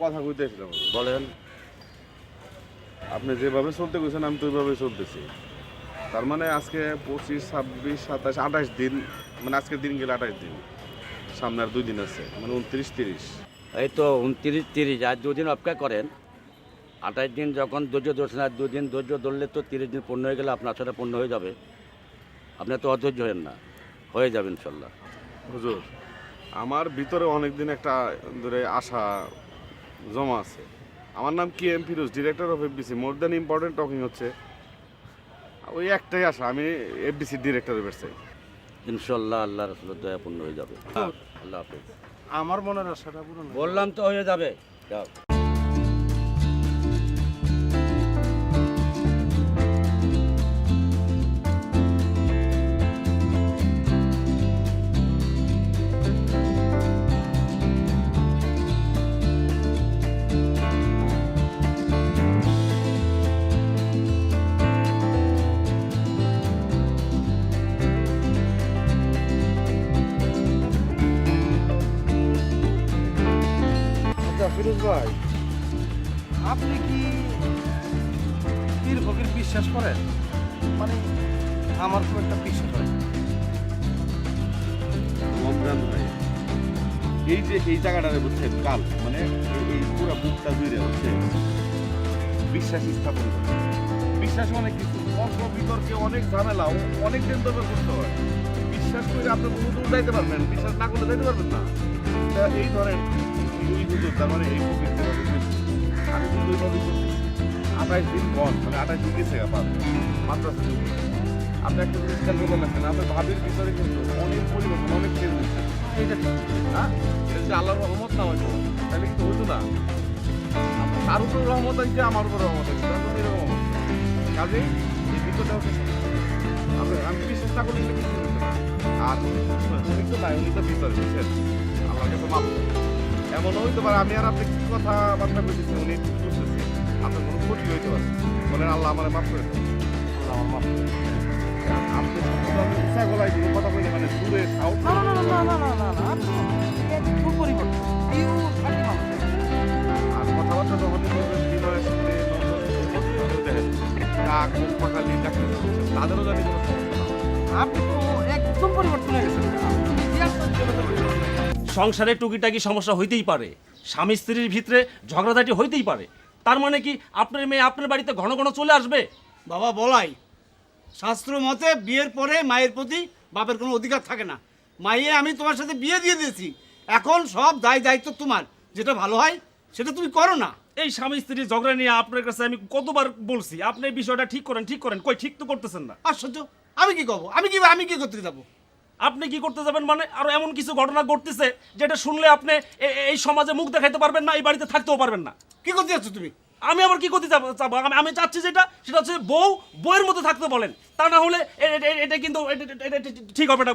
কথা কইতেছিলাম বলেন আপনি যেভাবে চলতে গেছেন আমি তো ওইভাবে চলতেছি। তার মানে আজকে পঁচিশ ছাব্বিশ সাতাশ আঠাশ দিন মানে আজকের দিন গেলে আঠাশ দিন। সামনে আর দুই দিন আছে মানে উনত্রিশ তিরিশ। এই তো উনত্রিশ তিরিশ আর দুদিন অপেক্ষা করেন। আঠাশ দিন যখন ধৈর্য ধরছেন আর দুদিন ধৈর্য ধরলে তো তিরিশ দিন পূর্ণ হয়ে গেলে আপনার সাথে পূর্ণ হয়ে যাবে। আপনি তো অধৈর্য হেন না হয়ে যাবে ইনশাল্লাহ। হুজুর আমার ভিতরে অনেক দিন একটা ধরে আশা জমা আছে। আমার নাম কি M Firoz director of FBC more than important talking হচ্ছে ওই একটাই আসা আমি এফবিসি ডিরেক্টরের বের চাই ইনশাল্লাহ আল্লাহ রসুল দয়াপূর্ণ হয়ে যাবে। আল্লাহ হাফিজ। আমার মনের আশাটা পূরণ বললাম তো হয়ে যাবে। যাও। ফিরোজ ভাই। আপনি কি পীর ফকির বিশ্বাস করেন? মানে আমার খুব একটা বিশ্বাস হয়। ভাই এই যে এই জায়গাটারে বুঝছেন কাল মানে এই- পুরো বুকটা জুড়ে হচ্ছে বিশ্বাস স্থাপন করে। বিশ্বাস অনেক কিছু তর্ক বিতর্কে অনেক ঝামেলা অনেক দিন ধরে করতে হয়। বিশ্বাস করে আপনি বহু দূর যাইতে পারবেন বিশ্বাস না করলে যাইতে পারবেন না। এই ধরেন এই মানে এই দিন বন মানে আঠাইশ দিন গেছে মাদ্রাসা যুগে আপনি একটা জিনিস খেয়াল করে দেখেন আপনার ভাবির ভিতরে অনেক পরিবর্তন অনেক চেঞ্জ হচ্ছে এইটা হ্যাঁ এটা যদি আল্লাহর রহমত তাহলে কিন্তু হইতো না উপর রহমত আছে। আমার উপর রহমত আছে তার কাজেই এই হচ্ছে আমি বিশ্বাস না। করলে আর উনি তো নাই উনি তো ভিতরে বুঝছেন? আল্লাহর কাছে মাপ এমনও হইতে পারে আমি আর আপনি কি কথা বার্তা করতেছি উনি বুঝতেছি। আপনার কোনো ক্ষতি হইতে পারে। বলেন আল্লাহ আমার মাফ করে আপনি তো একদম পরিবর্তন হয়ে গেছেন। সংসারে টুকিটাকি সমস্যা হইতেই পারে। স্বামী স্ত্রীর ভিতরে ঝগড়াঝাটি হইতেই পারে। তার মানে কি আপনার মেয়ে আপনার বাড়িতে ঘন ঘন চলে আসবে? বাবা বলাই। শাস্ত্র মতে বিয়ের পরে মায়ের প্রতি বাপের কোনো অধিকার থাকে না। মাইয়ে আমি তোমার সাথে বিয়ে দিয়ে দিয়েছি। এখন সব দায় দায়িত্ব তোমার। যেটা ভালো হয় সেটা তুমি করো না। এই স্বামী স্ত্রীর ঝগড়া নিয়ে আপনার কাছে আমি কতবার বলছি? আপনি এই বিষয়টা ঠিক করেন ঠিক করেন। কই ঠিক তো করতেছেন না। আশ্চর্য। আমি কি করব? আমি কি আমি কি করতে যাব? আপনি কি করতে যাবেন মানে আরও এমন কিছু ঘটনা ঘটতেছে যেটা শুনলে আপনি এই সমাজে মুখ দেখাইতে পারবেন না এই বাড়িতে থাকতেও পারবেন না কি করতে যাচ্ছ তুমি আমি আবার কি করতে যাব চাবো? আমি চাচ্ছি যেটা সেটা হচ্ছে বউ বইয়ের মতো থাকতে বলেন তা না হলে এটা কিন্তু ঠিক হবে না